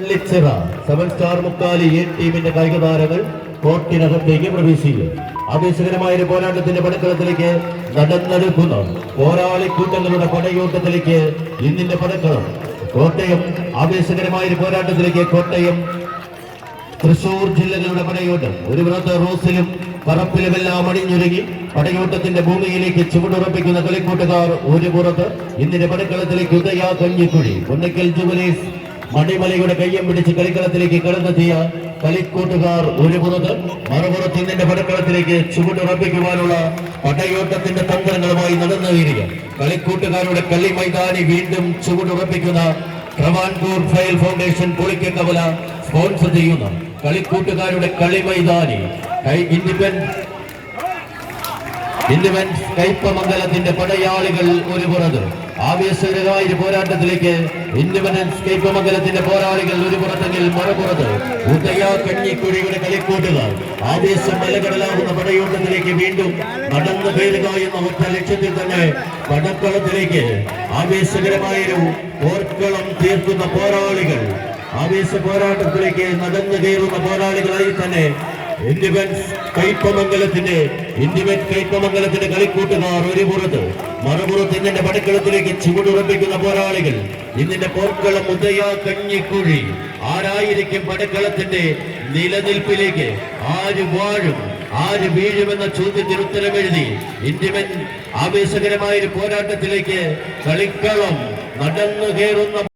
Vellichira seven star Mukkali A ടീമിന്റെ കായിക താരങ്ങൾ കോർട്ടിനകത്തേക്ക് പ്രവേശിക്കും. ആവേശകരമായ ഒരു പോരാട്ടത്തിന്റെ പടക്കളത്തിലേക്ക് നടന്നെടുക്കുന്ന പോരാളി കൂട്ടങ്ങളുടെ പടയോട്ടത്തിലേക്ക് ഇന്നിന്റെ പടക്കളം. കോട്ടയം ആവേശകരമായ ഒരു പോരാട്ടത്തിലേക്ക് കോട്ടയം തൃശൂർ ജില്ലകളുടെ പടയോട്ടം. ഒരു വ്രത റോസിലും പറപ്പിലുമെല്ലാം പടയോട്ടത്തിന്റെ ഭൂമിയിലേക്ക് ചുവടുറപ്പിക്കുന്ന കളിക്കൂട്ടുകാർ ഒരു പുറത്ത് ഇന്നിന്റെ പടക്കളത്തിലേക്ക് ഉദയ കഞ്ഞിക്കുഴി ഒന്നിക്കൽ ജുവലേഴ്സ് മണിമലയുടെ കയ്യം പിടിച്ച് കളിക്കളത്തിലേക്ക് കടന്നെത്തിയ കളിക്കൂട്ടുകാർ ഒരു പുറത്ത് മറുപുറത്ത് ഇന്നിന്റെ പടക്കളത്തിലേക്ക് ചുവടുറപ്പിക്കുവാനുള്ള പടയോട്ടത്തിന്റെ തന്ത്രങ്ങളുമായി നടന്നു വരിക. കളിക്കൂട്ടുകാരുടെ കളി മൈതാനി വീണ്ടും ചുവടുറപ്പിക്കുന്ന Travancore file foundation Pulikkakavala sponsor ചെയ്യുന്ന കളിക്കൂട്ടുകാരുടെ കളി മൈതാനി. കൈ- ഇൻഡിപെൻഡ് കൈപ്പമംഗലത്തിന്റെ പടയാളികൾ ഒരു പുറത്ത്. ആവേശകരമായ ഒരു പോരാട്ടത്തിലേക്ക് ഇൻഡിപെൻഡൻസ് കൈപ്പമംഗലത്തിന്റെ പോരാളികൾ ഒരു പുറത്തെങ്കിൽ മറുപുറത്ത്. ഉദയ കഞ്ഞിക്കുഴിയുടെ കളിക്കൂട്ടുകാർ ആവേശം മലകടലാകുന്ന പടയോട്ടത്തിലേക്ക് വീണ്ടും നടന്നു കയറുക എന്ന ഒറ്റ ലക്ഷ്യത്തിൽ തന്നെ പടക്കളത്തിലേക്ക് ആവേശകരമായൊരു പോർക്കളം തീർക്കുന്ന പോരാളികൾ. ആവേശ പോരാട്ടത്തിലേക്ക് നടന്നു കയറുന്ന പോരാളികളായി തന്നെ ഇൻഡിപെൻസ് കൈപ്പമംഗലത്തിന്റെ ഇൻഡിപെൻസ് കൈപ്പമംഗലത്തിന്റെ കളിക്കൂട്ടുകാർ ഒരു പുറത്ത്. മറുപുറത്ത് ഇന്നിന്റെ പടക്കളത്തിലേക്ക് ചുവടുറപ്പിക്കുന്ന പോരാളികൾ. ഇന്നിന്റെ പോർക്കളം ഉദയ കഞ്ഞിക്കുഴി. ആരായിരിക്കും പടക്കളത്തിന്റെ നിലനിൽപ്പിലേക്ക്? ആര് വാഴും? ആര് വീഴുമെന്ന ചോദ്യത്തിന് ഉത്തരം എഴുതി. ഇന്ത്യൻ ആവേശകരമായ ഒരു പോരാട്ടത്തിലേക്ക് കളിക്കളം നടന്നു കയറുന്ന